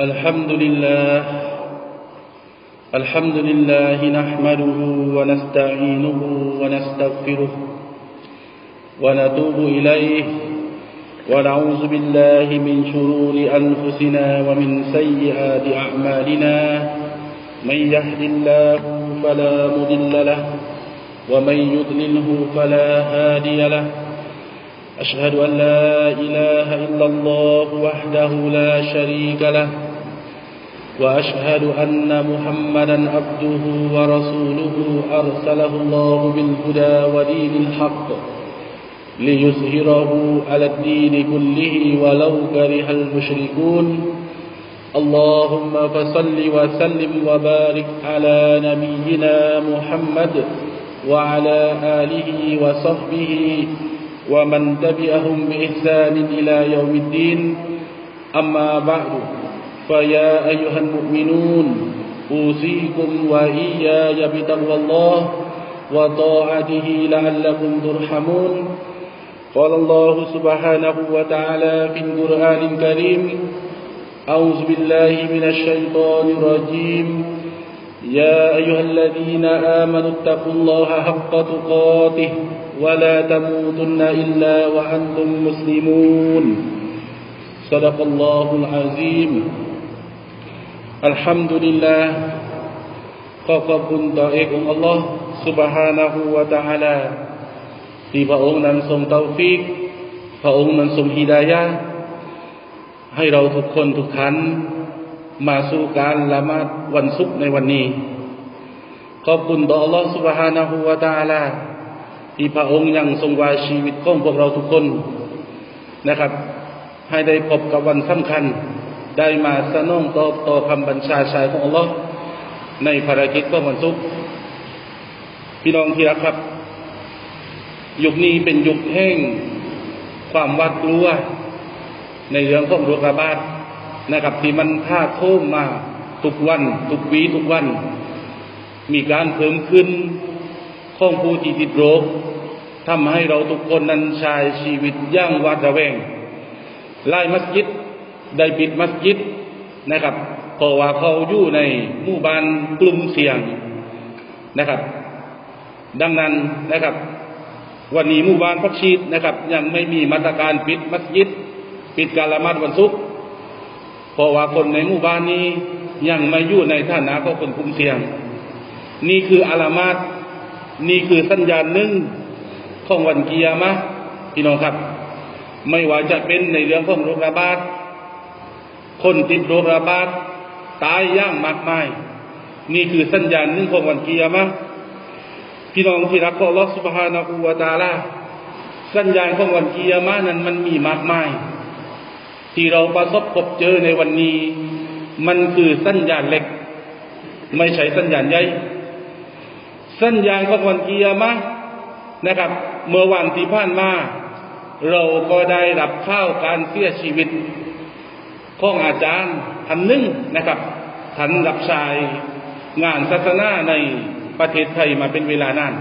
الحمد لله. الحمد لله نحمده ونستعينه ونستغفره ونتوب إليه. ونعوذ بالله من شرور أنفسنا ومن سيئات أعمالنا. من يهد الله فلا مضل له ومن يضلله فلا هادي له. أشهد أن لا إله إلا الله وحده لا شريك له. وأشهد أن محمدا عبده ورسوله أرسله الله بالهدى ودين الحق ليظهره على الدين كله ولو كره المشركون. اللهم فصل وسلم وبارك على نبينا محمد وعلى آله وصحبه ومن تبعهم بإحسان إلى يوم الدين. أما بعد فيا أيها المؤمنون أوصيكم وإياي بتقوى الله وطاعته لعلكم ترحمون. قال الله سبحانه وتعالى في القرآن الكريم أعوذ بالله من الشيطان الرجيم. يا أيها الذين آمنوا اتقوا الله حق تقاته ولا تموتن إلا وأنتم مسلمون. صدق الله العظيم. الحمد لله ขอขอบคุณต่อเอกองค์อัลลอฮ์ سبحانه และ تعالى ที่พระองค์นั้นทรงเตาฟิก พระองค์นั้นทรงฮิดายะให้เราทุกคนทุกท่านมาสู่การละหมาดวันศุกร์ในวันนี้ ขอบคุณต่ออัลลอฮ์ سبحانه และ تعالى ที่พระองค์ยังทรงวาชีวิตของพวกเราทุกคนนะครับ ให้ได้พบกับวันสำคัญ ได้มาสนองต่อต่อคำบัญชาชายของอัลลอฮ์ในภารกิจของวันศุกร์พี่น้องที่รักครับ ยุคนี้เป็นยุคแห่งความวาดกลัว ในเรื่องของโรคระบาดนะครับ ที่มันท่าโค้งมาทุกวัน ทุกวีทุกวัน มีการเพิ่มขึ้นของผู้ที่ติดโรคทำให้เราทุกคนนั้นใช้ชีวิตย่างวาดระแวงไล่มัสยิด ได้ปิดมัสยิดนะครับเพราะว่าเขาอยู่ในหมู่บ้านกลุ่มเสี่ยงนะครับ ดังนั้นนะครับ วันนี้หมู่บ้านพักชีดนะครับ ยังไม่มีมาตรการปิดมัสยิด ปิดการละหมาดวันศุกร์เพราะว่าคนในหมู่บ้านนี้ยังไม่อยู่ในฐานะของคนกลุ่มเสี่ยง นี่คืออาลามาตนี่คือสัญญาณหนึ่งของวันกิยามะพี่น้องครับ ไม่ว่าจะเป็นในเรื่องของโรคระบาด คนติดโรคระบาดตายย่างมากมาย นี่คือสัญญาณหนึ่งของวันกิยามะพี่น้องที่รักของอัลลอฮฺสุบฮานาอูวาตาลาสัญญาณของวันกิยามะนั้นมันมีมากมาย ที่เราประสบพบเจอในวันนี้ มันคือสัญญาณเล็ก ไม่ใช่สัญญาณใหญ่สัญญาณของวันกิยามะนะครับ เมื่อวันที่ผ่านมา เราก็ได้รับข้าวการเสียชีวิต ของอาจารย์ท่านหนึ่งนะครับท่านรับชายงานศาสนาในประเทศไทยมาเป็นเวลานาน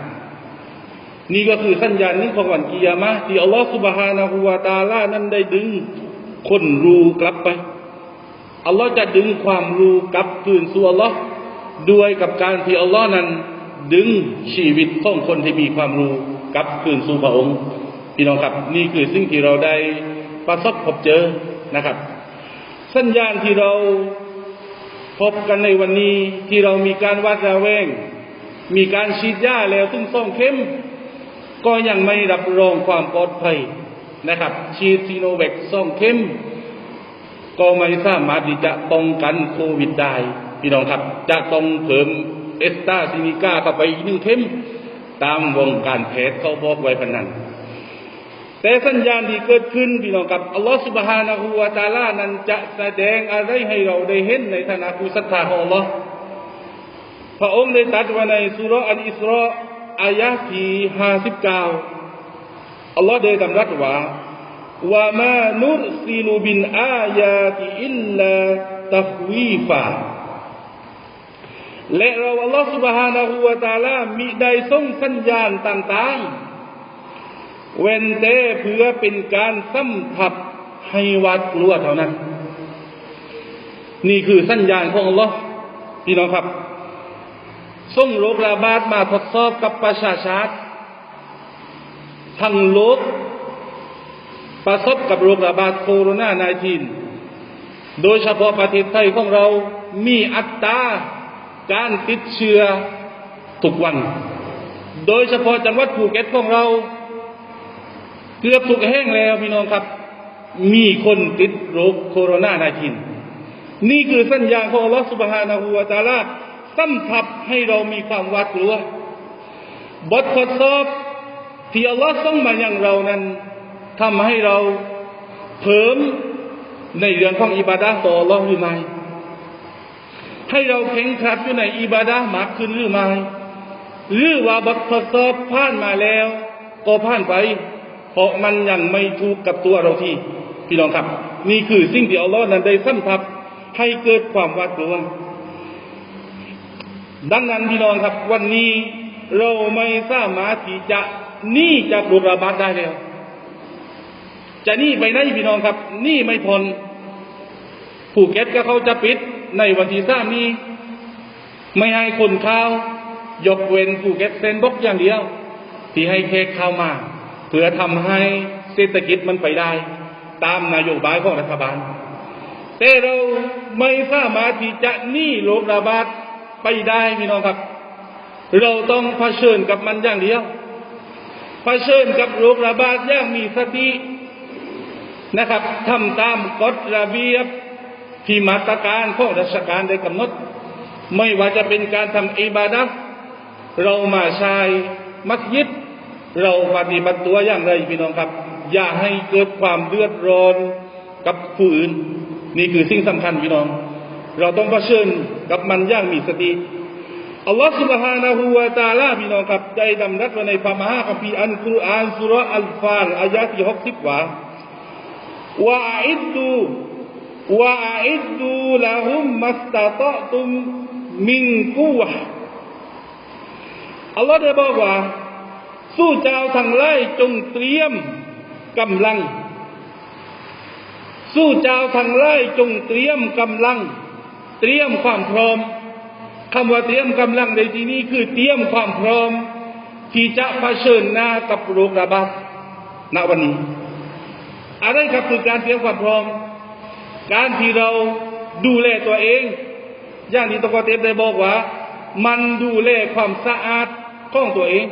นี่ก็คือสัญญาณนี้ของวันกิยามะที่อัลลอฮฺสุบฮานาหูวาตาลานั้นได้ดึงคนรู้กลับไปอัลลอฮ์จะดึงความรู้กลับคืนสู่อัลลอฮ์ด้วยกับการที่อัลลอฮ์นั้น ดึงชีวิตของคนที่มีความรู้กลับคืนสู่พระองค์พี่น้องครับ นี่คือสิ่งที่เราได้ประสบพบเจอนะครับ สัญญาณที่เราพบกันในวันนี้ที่เรามีการวัดระแวง มีการฉีดยาแล้วซึ่งส่องเข้ม ก็ยังไม่รับรองความปลอดภัยนะครับ ฉีดซีโนแวคส่องเข้ม ก็ไม่สามารถที่จะป้องกันโควิดได้พี่น้องครับ จะต้องเพิ่มเอสตาซินิก้าเข้าไปอีกหนึ่งเข้ม ตามวงการแพทย์เขาบอกไว้พนัน แต่สัญญาณที่เกิดขึ้นพี่น้องกับอัลลอฮฺสุบฮานะฮูวาตาลานั้นจะแสดงอะไรให้เราได้เห็นในฐานะผู้ศรัทธาของอัลลอฮ์พระองค์ได้ตรัสไว้ในสุรอันอิสรออายะที่ห้าสิบเก้าอัลลอฮ์ได้ตรัสว่าว่ามานุรซิลูบินอายาที่อิลลาตัฟวีฟาและเราอัลลอฮฺสุบฮานะฮูวาตาลามิได้ส่งสัญญาณต่างๆ เว้นแต่เพื่อเป็นการสัมผัสให้วาดกลัวเท่านั้น นี่คือสัญญาณของอัลลอฮ์พี่น้องครับส่งโรคระบาดมาทดสอบกับประชาชาติทั้งโลกประสบกับโรคระบาดโคโรนา19โดยเฉพาะประเทศไทยของเรามีอัตราการติดเชื้อทุกวัน โดยเฉพาะจังหวัดภูเก็ตของเรา เกือบถูกแห้งแล้วพี่น้องครับ มีคนติดโรคโคโรนา19นี่คือสัญญาณของอัลลอฮฺสุบฮานาหูวาตาลาซ้ำทับให้เรามีความหวาดกลัวบททดสอบที่อัลลอฮ์ส่งมาอย่างเรานั้นทำให้เราเพิ่มในเรื่องของอิบาดะห์ต่ออัลลอฮ์หรือไม่ให้เราเข่งครัดอยู่ในอิบาดะห์มากขึ้นหรือไม่หรือว่าบททดสอบผ่านมาแล้ว ก็ผ่านไป เพราะมันยังไม่ถูกกับตัวเราที่พี่น้องครับ นี่คือสิ่งที่อัลลอฮ์นั้นได้ซ้ำทับให้เกิดความหวาดกลัวดังนั้นพี่น้องครับ วันนี้เราไม่สามารถที่จะหนีจากโรคระบาดได้แล้ว จะหนีไปไหนพี่น้องครับหนีไม่พ้นภูเก็ตก็เขาจะปิดในวันที่สามนี้ ไม่ให้คนเข้ายกเว้นภูเก็ตเซนบกอย่างเดียว ที่ให้แขกเข้ามา เพื่อทำให้เศรษฐกิจมันไปได้ ตามนโยบายของรัฐบาล แต่เราไม่สามารถที่จะหนีโรคระบาดไปได้พี่น้องครับ เราต้องเผชิญกับมันอย่างเดียวเผชิญกับโรคระบาดอย่างมีสตินะครับทำตามกฎระเบียบที่มาตรการของราชการได้กำหนด ไม่ว่าจะเป็นการทำอิบาดะห์เรามาใช้มัสยิด เราปฏิบัติตัวอย่างไรพี่น้องครับ อย่าให้เกิดความเดือดร้อนกับผู้อื่น นี่คือสิ่งสำคัญพี่น้อง เราต้องเผชิญกับมันอย่างมีสติ อัลลอฮฺ سبحانه และ تعالى พี่น้องครับได้ดำรัสไว้ในพระมหาคัมภีร์อันกุรอานสุราะห์อัลฟาลอายะที่หกสิบว่าว่าอิดดูว่าอิดดูละหุมมัสตะตะตุมมินกูวะอัลลอฮฺได้บอกว่า สู้เจ้าทั้งหลายจงเตรียมกำลัง สู้เจ้าทั้งหลายจงเตรียมกำลัง เตรียมความพร้อมคำว่าเตรียมกำลังในที่นี้คือเตรียมความพร้อม ที่จะเผชิญหน้ากับโรคระบาดณวันนี้ อะไรครับคือการเตรียมความพร้อม การที่เราดูแลตัวเอง อย่างที่ตะกเตฟได้บอกว่า มันดูแลความสะอาดของตัวเอง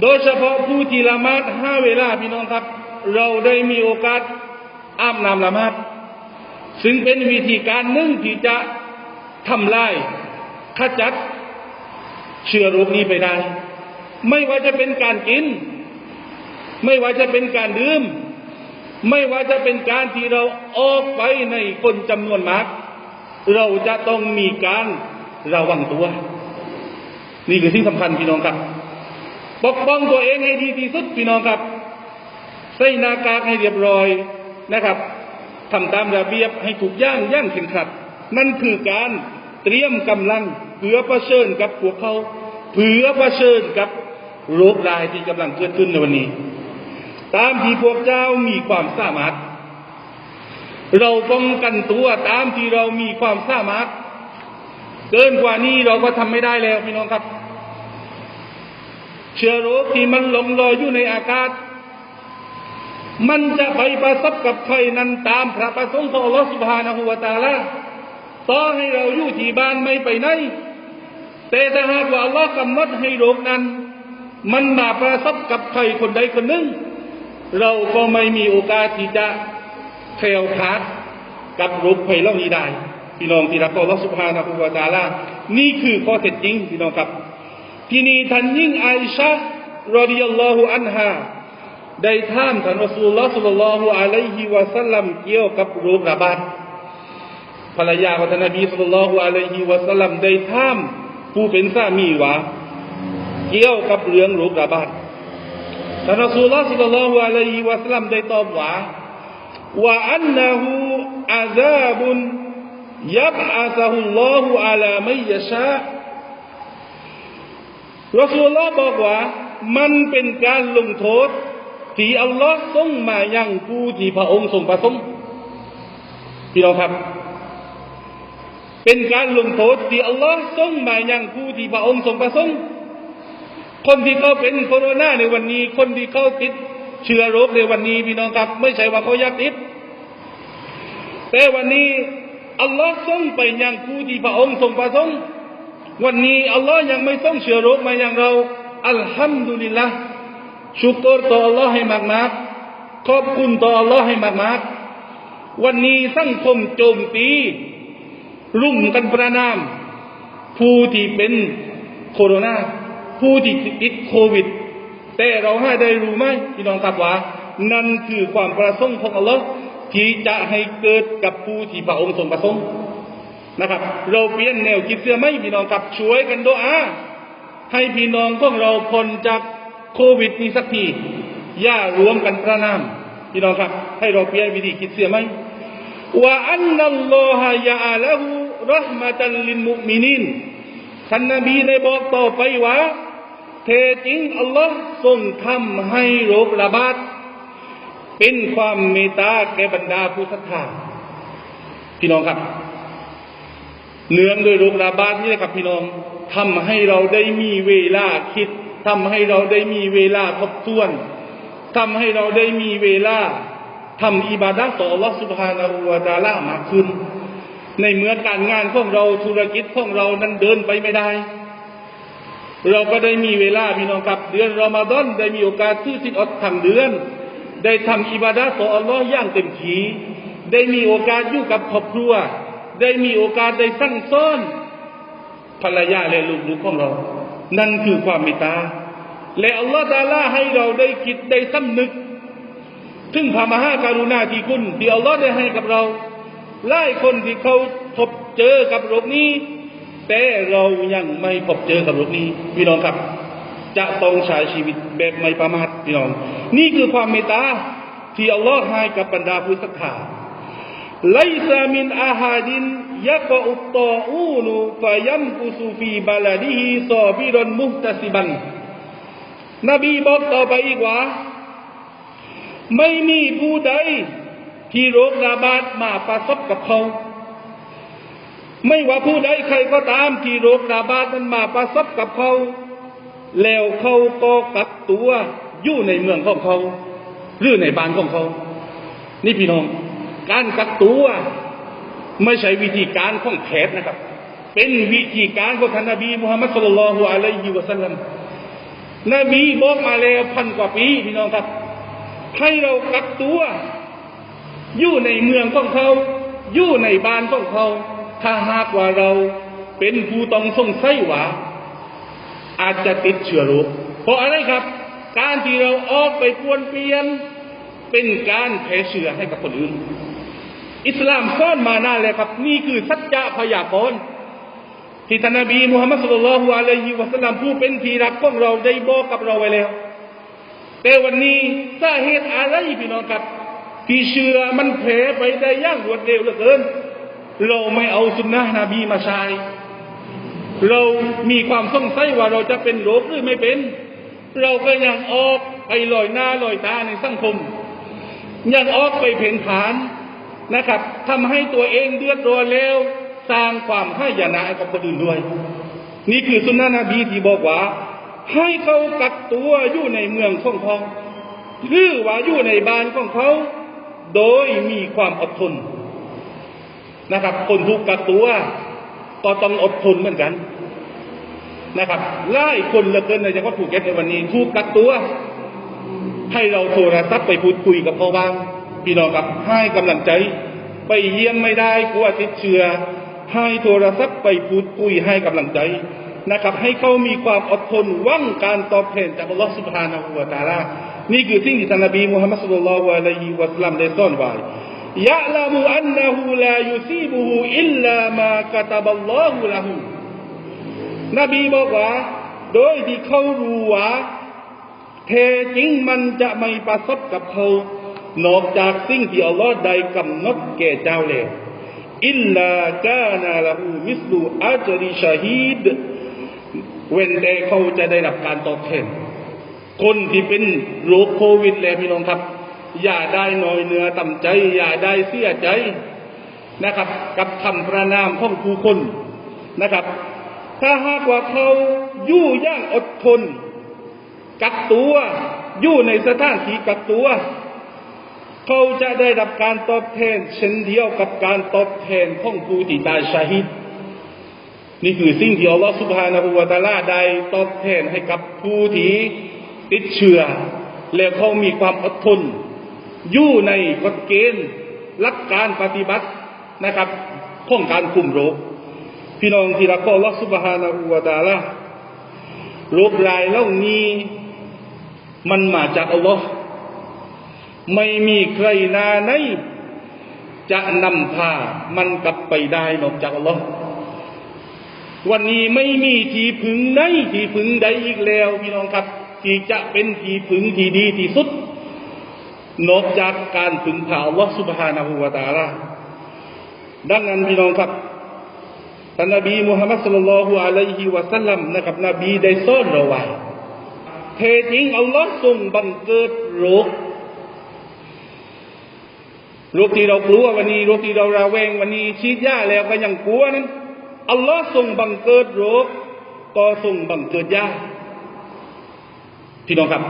โดยเฉพาะผู้ที่ละหมาดห้าเวลาพี่น้องครับ เราได้มีโอกาสอาบน้ำละหมาดซึ่งเป็นวิธีการหนึ่งที่จะทำลายขจัดเชื้อโรคนี้ไปได้ ไม่ว่าจะเป็นการกิน ไม่ว่าจะเป็นการดื่ม ไม่ว่าจะเป็นการที่เราออกไปในคนจำนวนมาก เราจะต้องมีการระวังตัว นี่คือสิ่งสำคัญพี่น้องครับ ปกป้องตัวเองให้ดีที่สุดพี่น้องครับ ใส่หน้ากากให้เรียบร้อยนะครับทำตามระเบียบให้ถูกย่างย่างเข็งขัด นั่นคือการเตรียมกำลังเพื่อเผชิญกับพวกเขาเพื่อเผชิญกับโรครายที่กำลังเกิดขึ้นในวันนี้ ตามที่พวกเจ้ามีความสามารถ เราป้องกันตัวตามที่เรามีความสามารถ เกินกว่านี้เราก็ทำไม่ได้แล้วพี่น้องครับ เชื้อโรคที่มันหลงลอยอยู่ในอากาศ มันจะไปประสบกับใครนั้นตามพระประสงค์ของอัลลอฮฺสุบฮานะฮูวาตาลาต่อให้เราอยู่ที่บ้านไม่ไปไหนแต่ถ้าหากว่าอัลลอฮ์กำหนดให้โรคนั้น มันมาประสบกับใครคนใดคนหนึ่ง เราก็ไม่มีโอกาสที่จะแคล้วคลาดกับโรคภัยเหล่านี้ได้พี่น้องที่รักอัลลอฮ์สุบฮานะฮูวาตาลานี่คือข้อเท็จจริงพี่น้องครับ ที่นี่ท่านยิ่งไอชะรอดิยัลลอฮุอันฮาได้ท่ามท่านรอสูลุลลอฮ์สุลลัลลอฮุอะลัยฮิวะสัลลัมเกี่ยวกับโรคระบาดภรรยาของท่านนบีสุลต่านลฮ์อะลัยฮิวะสัลลัมได้ท่ามผู้เป็นสามีว่าเกี่ยวกับเรื่องโรคระบาดท่านรอสูลลอฮ์สุลต่านลฮ์อะลัยฮิวะสัลลัมได้ตอบว่าว่าอันนะฮูอาซาบุนยับอาซาฮุลลอฮุอะลามัยยะชา รอสูลลอบอกว่า มันเป็นการลงโทษ ที่อัลลอฮ์ทรงมายังผู้ที่พระองค์ทรงประสงค์พี่น้องครับ เป็นการลงโทษที่อัลลอฮ์ทรงมายังผู้ที่พระองค์ทรงประสงค์คนที่เขาเป็นโคโรนาในวันนี้ คนที่เขาติดเชื้อโรคในวันนี้พี่น้องครับ ไม่ใช่ว่าเขายากติดแต่วันนี้อัลลอฮ์ทรงไปยังผู้ที่พระองค์ทรงประสงค์ วันนี้อัลลอฮ์ยังไม่ส่งเชื้อโรคมายังเราอัลฮัมดุลิลละชุกรต่ออัลลอฮ์ให้มากๆขอบคุณต่ออัลลอฮ์ให้มากๆวันนี้สังคมโจมตีรุ่มกันประนาม ผู้ที่เป็นโคโรนาผู้ที่ติดโควิด แต่เราให้ได้รู้ไหมพี่น้องครับว่า นั่นคือความประสงค์ของอัลลอฮ์ที่จะให้เกิดกับผู้ที่พระองค์ทรงประสงค์ นะครับ เราเปลี่ยนแนวคิดเสื้อไหมพี่น้องครับช่วยกันดูอาให้พี่น้องของเราพ้นจากโควิดนี้สักทีอย่ารวมกันประนามพี่น้องครับ ให้เราเปลี่ยนวิธีคิดเสื้อไหมว่าอันนัลลอฮะยาละหูรหมะตันลินมุมินินท่านนบีได้บอกต่อไปว่าเทจริงอัลลอฮ์ทรงทำให้โรคระบาดเป็นความเมตตาแก่บรรดาผู้ศรัทธาพี่น้องครับ เนื่องโดยโรคระบาดนี่แหละครับพี่น้องทำให้เราได้มีเวลาคิด ทำให้เราได้มีเวลาทบทวน ทำให้เราได้มีเวลาทำอิบาดะต่ออัลลอฮฺสุบฮานาหัวดาล่ามากขึ้น ในเมื่อการงานของเราธุรกิจของเรานั้นเดินไปไม่ได้ เราก็ได้มีเวลาพี่น้องครับเดือนรอมาดอนได้มีโอกาสซื้อสินอดทางเดือน ได้ทำอิบาดะต่ออัลลอฮฺย่างเต็มที่ได้มีโอกาสอยู่กับครอบครัว ได้มีโอกาสได้สั่งสอนภรรยาและลูกๆของเรา นั่นคือความเมตตา และอัลลอฮฺตาลาให้เราได้คิดได้สำนึก ถึงพระมหาการุณาธิคุณที่อัลลอฮ์ได้ให้กับเราหลายคนที่เขาพบเจอกับโรคนี้ แต่เรายังไม่พบเจอกับโรคนี้พี่น้องครับ จะต้องใช้ชีวิตแบบไม่ประมาทพี่น้อง นี่คือความเมตตาที่อัลลอฮ์ให้กับบรรดาผู้ศรัทธา ไลซามินอาฮาดินยักอุตตออูนุฟายัมกุซูฟีบาลาดิฮิซอบิรอนมุฮตะซิบันนบีบอกต่อไปอีกว่า ไม่มีผู้ใดที่โรคระบาดมาประสบกับเขา ไม่ว่าผู้ใดใครก็ตามที่โรคระบาดนั้นมาประสบกับเขา แล้วเขาก็กักตัวอยู่ในเมืองของเขา หรือในบ้านของเขา นี่พี่น้อง การกักตัว ไม่ใช่วิธีการของแพทย์นะครับ เป็นวิธีการของท่านนบีมุฮัมมัดสุลลัลฮุอะลัยฮิวะสัลลัมนบีบอกมาแล้วพันกว่าปีพี่น้องครับ ให้เรากักตัว อยู่ในเมืองของเขา อยู่ในบ้านของเขา ถ้าหากว่าเราเป็นผู้ต้องสงสัยว่าอาจจะติดเชื้อโรคเพราะอะไรครับ การที่เราออกไปปวนเปลี่ยนเป็นการแพร่เชื้อให้กับคนอื่น อิสลามสอนมานานแล้วครับ นี่คือสัจจะพยากรณ์ที่ท่านนบีมุฮัมมัดสุลลัลฮุอะลัยฮิวะสัลลัมผู้เป็นที่รักของเราได้บอกกับเราไว้แล้ว แต่วันนี้สาเหตุอะไรพี่น้องครับ ที่เชื้อมันแผ่ไปได้ย่างรวดเร็วเหลือเกิน เราไม่เอาสุนนะนบีมาใช้เรามีความสงสัยว่าเราจะเป็นโรคหรือไม่เป็น เราก็ยังออกไปลอยหน้าลอยตาในสังคม ยังออกไปเพ่นผาน นะครับทำให้ตัวเองเดือดร้อนแล้วสร้างความให้ยนะให้กับคนอื่นด้วย นี่คือสุนนะนบีที่บอกว่า ให้เขากักตัวอยู่ในเมืองของเขาหรือว่าอยู่ในบ้านของเขา โดยมีความอดทนนะครับ คนถูกกักตัวก็ต้องอดทนเหมือนกันนะครับไล่คนเหลือเกินในเฉพาะภูเก็ตในวันนี้ถูกกักตัว ให้เราโทรศัพท์ไปพูดคุยกับเขาบ้าง พี่น้องครับให้กำลังใจ ไปเยี่ยมไม่ได้กลัวติดเชื้อให้โทรศัพท์ไปพูดคุยให้กำลังใจนะครับ ให้เขามีความอดทนหวังการตอบแทนจากอัลลอฮฺสุบฮานาหูวะตาลานี่คือสิ่งที่ท่านนบีมุฮัมมัดสุลลัลลอฮุอะลัยฮิวะสลัมได้สอนไว้ยะลามุอันนะฮูลายุซีบุฮูอิลลามากะตะบัลลอฮุละฮูนบีบอกว่าโดยที่เขารู้ว่าแท้จริงมันจะไม่ประสบกับเขา นอกจากสิ่งที่อัลลอฮ์ได้กำหนดแก่เจ้าแล้วอิลลากานาละหูมิสลูอาจริชาฮีดเว้นแต่เขาจะได้รับการตอบแทน คนที่เป็นโรคโควิดแล้วพี่น้องครับ อย่าได้น้อยเนื้อต่ำใจ อย่าได้เสียใจนะครับ กับคำประนามของผู้คนนะครับ ถ้าหากว่าเขาอยู่ย่างอดทน กักตัว อยู่ในสถานที่กักตัว เขาจะได้รับการตอบแทนเช่นเดียวกับการตอบแทนของผู้ที่ตายชาฮิดนี่คือสิ่งที่อัลลอฮฺสุบฮานะฮูวะตาลาได้ตอบแทนให้กับผู้ที่ติดเชื้อแล้วเขามีความอดทน อยู่ในกฎเกณฑ์หลักการปฏิบัตินะครับของการคุมโรค พี่น้องที่รักอัลลอฮฺสุบฮานะฮูวะตาลาโรครายเหล่านี้มันมาจากอัลลอฮ์ ไม่มีใครนาไหนจะนำพามันกลับไปได้นอกจากอัลลอฮ์วันนี้ไม่มีที่พึ่งไหนที่พึ่งใดอีกแล้วพี่น้องครับ ที่จะเป็นที่พึ่งที่ดีที่สุด นอกจากการพึ่งพาอัลลอฮ์สุบฮานะฮูวะตาลาดังนั้นพี่น้องครับท่านนบีมุฮัมมัดสุลลัลฮุอะลัยฮิวะสัลลัมนะครับ นบีได้สอนเราไว้เทจริงอัลลอฮ์ทรงบังเกิดโรค โรคที่เรากลัววันนี้โรคที่เราระแวงวันนี้ฉีดยาแล้วก็ยังกลัวนั้นอัลลอฮ์ทรงบังเกิดโรคก็ทรงบังเกิดยาพี่น้องครับ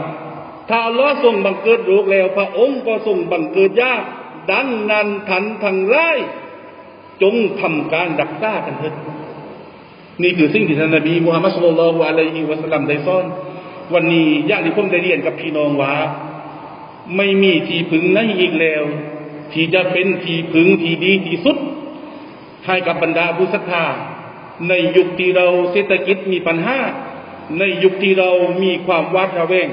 ถ้าอัลลอฮ์ทรงบังเกิดโรคแล้ว พระองค์ก็ทรงบังเกิดยาดังนั้นทันทังไร่จงทำการรักษากันเถิดนี่คือสิ่งที่ท่านนบีมุฮัมมัดสุลลัลลอฮุอะลัยฮิวะสัลลัมได้สอน วันนี้อย่างที่ผมได้เรียนกับพี่น้องว่า ไม่มีที่พึ่งไหนอีกแล้ว ที่จะเป็นที่พึงที่ดีที่สุด ให้กับบรรดาผู้ศรัทธาในยุคที่เราเศรษฐกิจมีปัญหา ในยุคที่เรามีความวาดระแวง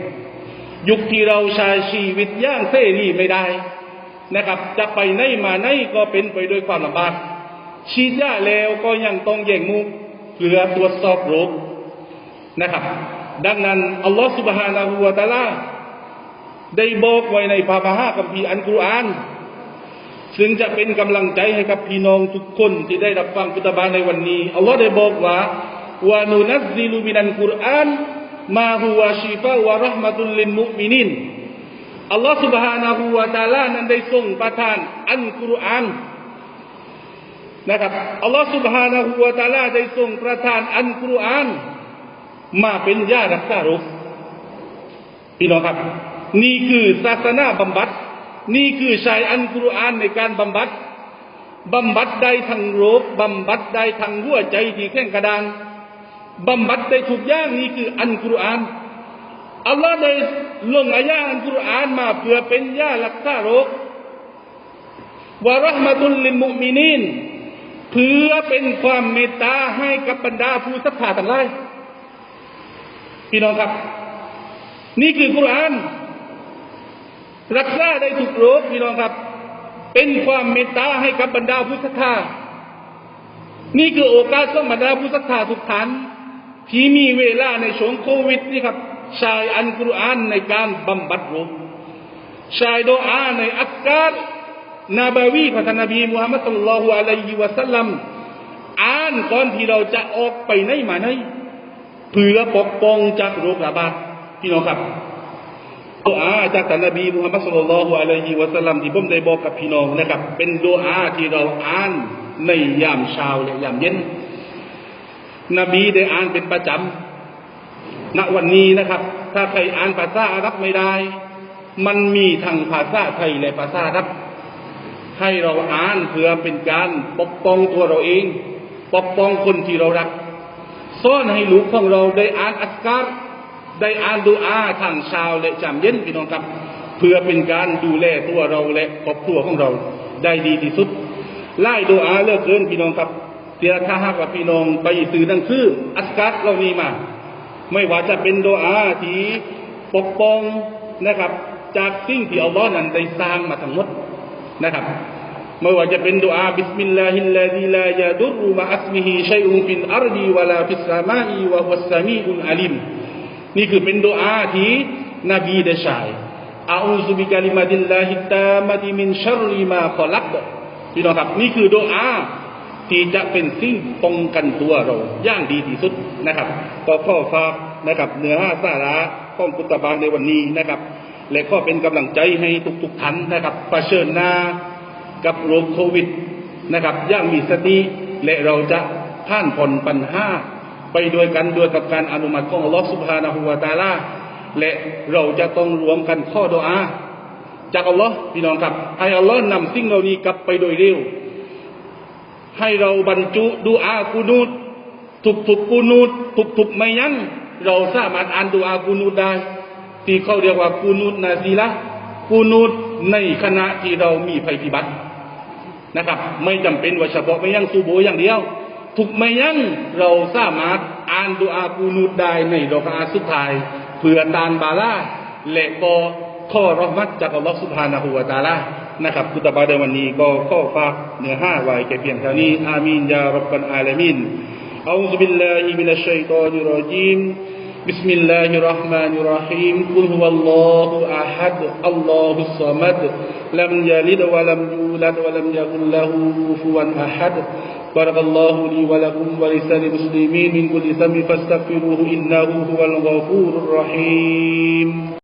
ยุคที่เราใช้ชีวิตย่างเสรีไม่ได้นะครับ จะไปไหนมาไหนก็เป็นไปด้วยความลำบากชีดยาแล้วก็ยังต้องแย่งมุกเกลือตรวจสอบโรคนะครับ ดังนั้นอัลลอฮฺสุบฮานาหูวาตาลาได้บอกไว้ในพระาฮากัมพีอันกุรอาน ซึ่งจะเป็นกำลังใจให้กับพี่น้องทุกคนที่ได้รับฟังกุตบาในวันนี้ อัลลอฮ์ได้บอกว่าวานุนัซซิลุมินันกุรอานมาฮุวาชิฟาวะเราะห์มะตุลลินมุมินินอัลลอฮ์ سبحانه และ تعالى นั้นได้ทรงประทานอันกุรอานนะครับ อัลลอฮ์ سبحانه และ تعالى ได้ทรงประทานอันกุรอาน มาเป็นยารักษาโรคพี่น้องครับ นี่คือศาสนาบำบัด นี่คือใช้อันกุรอานในการบำบัดบำบัดได้ทั้งโรคบำบัดได้ทั้งหัวใจที่แข็งกระด้างบำบัดได้ทุกอย่างนี่คืออันกุรอานอัลลอฮ์ได้ลงอายะอันกุรอานมาเพื่อเป็นยารักษาโรควะระห์มะตุลลิมุมินีนเพื่อเป็นความเมตตาให้กับบรรดาผู้ศรัทธาทั้งหลายพี่น้องครับ นี่คือกุรอาน รักษาได้ทุกโรคพี่น้องครับ เป็นความเมตตาให้กับบรรดาผู้ศรัทธานี่คือโอกาสของบรรดาผู้ศรัทธาทุกท่านที่มีเวลาในช่วงโควิดนี่ครับใช้อันกุรอานในการบำบัดโรคใช้ดอาในอักการนาบาวีของท่านบีมุฮัมมัดสุลลัลฮุอะลัยฮิวะสัลลัมอ่านก่อนที่เราจะออกไปไหนมาไหนเพื่อปกป้องจากโรคระบาดพี่น้องครับ อาจากท่านนบีมุฮัมมัดสุลลัลฮุอะลัยฮิวะสัลลัมที่ผมได้บอกกับพี่น้องนะครับ เป็นดูอาที่เราอ่านในยามเช้าและยามเย็น นบีได้อ่านเป็นประจำณวันนี้นะครับ ถ้าใครอ่านภาษาอาหรับไม่ได้ มันมีทั้งภาษาไทยและภาษาอาหรับ ให้เราอ่านเพื่อเป็นการปกป้องตัวเราเอง ปกป้องคนที่เรารักซ่อนให้ลูกของเราได้อ่านอัสการ ได้อ่านดูอาทางเช้าและจำเย็นพี่น้องครับ เพื่อเป็นการดูแลตัวเราและครอบครัวของเราได้ดีที่สุดไล่ดูอาเลิกเกินพี่น้องครับเสียถ้าหากว่าพี่น้องไปซื้อหนังสืออัสการเรานี้มา ไม่ว่าจะเป็นดูอาที่ปกป้องนะครับ จากสิ่งที่อัลลอฮ์นั้นได้สร้างมาทั้งหมดนะครับไม่ว่าจะเป็นดุอาบิสมิลลาฮิลลาฮิลายาดุรุมะอัสมิฮิชัยอุนฟิลอาร์ดีวะลาฟิสสามาอีวะฮุสซามีอุนอาลิม นี่คือเป็นดุอาที่นบีได้ใช้อาอูซุบิกาลิมาดิลลาฮิตามาติมินชัรริมาขอลักพี่น้องครับนี่คือดุอาที่จะเป็นสิ่งป้องกันตัวเราอย่างดีที่สุดนะครับก็ข้อฝากนะครับเนื้อหาสาระของกุตบาลในวันนี้นะครับ และก็เป็นกำลังใจให้ทุกๆท่านนะครับเผชิญหน้ากับโรคโควิดนะครับอย่างมีสติและเราจะผ่านพ้นปัญหา ไปด้วยกันด้วยกับการอนุมัติของอัลลอฮฺสุบฮานะฮูวาตาลาและเราจะต้องรวมกันข้อดุอาจากอัลลอฮ์พี่น้องครับ ให้อัลลอฮ์นำสิ่งเหล่านี้กลับไปโดยเร็ว ให้เราบรรจุดูอากูนูดทุกทุกๆกูนูดทุกทุกๆไม่ยั้งเราสามารถอ่านดูอากูนูดได้ที่เขาเรียกว่ากูนูดนาซีละกูนูดในขณะที่เรามีภัยพิบัตินะครับ ไม่จำเป็นว่าเฉพาะไม่ยั้งซูโบอย่างเดียว ทุกไม่ยั้งเราสามารถอ่านดูอากูนูดได้ในดอกอาสุดท้ายเพื่อตานบาลาและก็ข้อรอมัดจากอัลลอฮฺสุบฮานะฮูวะตะอาลานะครับกุตบาในวันนี้ก็ข้อฝากเนื้อห้าไว้แค่เพียงเท่านี้ อามีนยารับบันอาลามินอัลลอฮฺบิลลาฮิมินัชชัยฏอนิรรจีม بسم الله الرحمن الرحيم قل هو الله أحد الله الصمد لم يلد ولم يولد ولم يكن له كفوا أحد. بارك الله لي ولكم ولسائر المسلمين من كل ذنب فاستغفروه إنه هو الغفور الرحيم.